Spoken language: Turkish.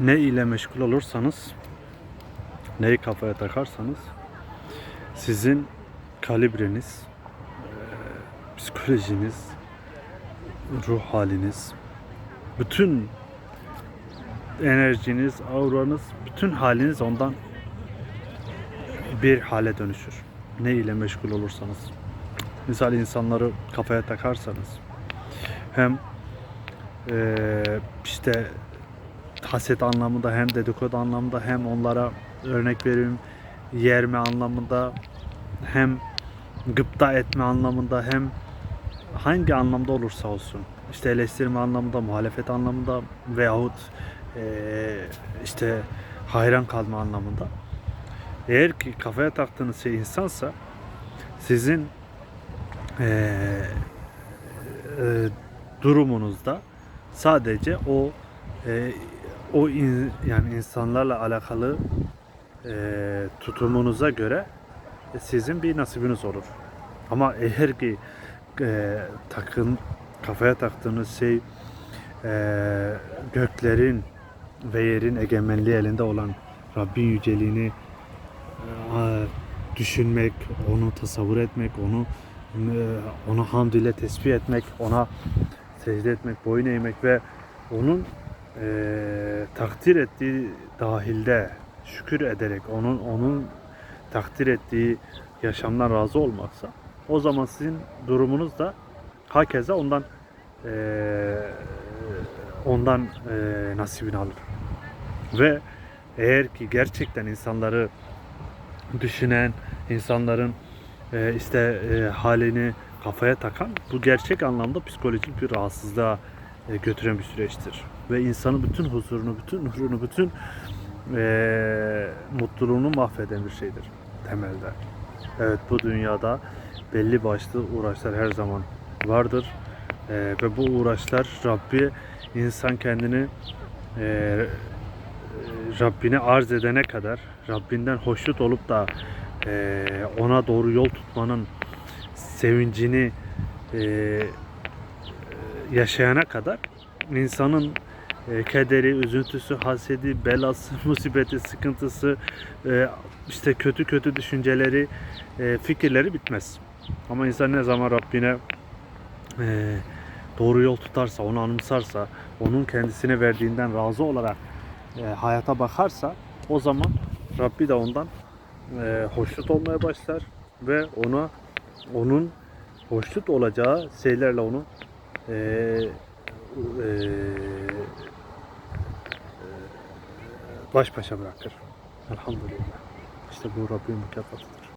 ne ile meşgul olursanız, neyi kafaya takarsanız sizin kalibreniz, psikolojiniz, ruh haliniz, bütün enerjiniz, auranız, bütün haliniz ondan bir hale dönüşür. Ne ile meşgul olursanız. Misal insanları kafaya takarsanız hem eee, işte haset anlamında hem dedikodu anlamında hem onlara örnek vereyim yerme anlamında hem gıpta etme anlamında hem hangi anlamda olursa olsun işte eleştirme anlamında muhalefet anlamında veyahut işte hayran kalma anlamında. Eğer ki kafaya taktığınız şey insansa sizin eee, eee, durumunuzda sadece o eee, o in- yani insanlarla alakalı eee, tutumunuza göre sizin bir nasibiniz olur. Ama eğer ki eee, takın kafaya taktığınız şey eee, göklerin ve yerin egemenliği elinde olan Rabbin yüceliğini eee, düşünmek, onu tasavvur etmek, onu eee, onu hamd ile tesbih etmek, ona secde etmek, boyun eğmek ve onun eee, takdir ettiği dahilde şükür ederek onun onun takdir ettiği yaşamdan razı olmaksa o zaman sizin durumunuz da hakeza ondan eee, ondan eee, nasibini alır. Ve eğer ki gerçekten insanları düşünen, insanların eee, işte eee, halini kafaya takan bu gerçek anlamda psikolojik bir rahatsızlığa e, götüren bir süreçtir. Ve insanın bütün huzurunu, bütün nurunu, bütün e, mutluluğunu mahveden bir şeydir temelde. Evet bu dünyada belli başlı uğraşlar her zaman vardır. E, ve bu uğraşlar Rabbi insan kendini e, Rabbine arz edene kadar Rabbinden hoşnut olup da e, ona doğru yol tutmanın sevincini e, yaşayana kadar insanın e, kederi, üzüntüsü, hasedi, belası, musibeti, sıkıntısı, e, işte kötü kötü düşünceleri, e, fikirleri bitmez. Ama insan ne zaman Rabbine doğru yol tutarsa, onu anımsarsa, onun kendisine verdiğinden razı olarak hayata bakarsa o zaman Rabbi de ondan hoşnut olmaya başlar ve ona onun hoşnut olacağı şeylerle onu e, e, baş başa bırakır. Elhamdülillah. İşte bu Rabbin mükafatıdır.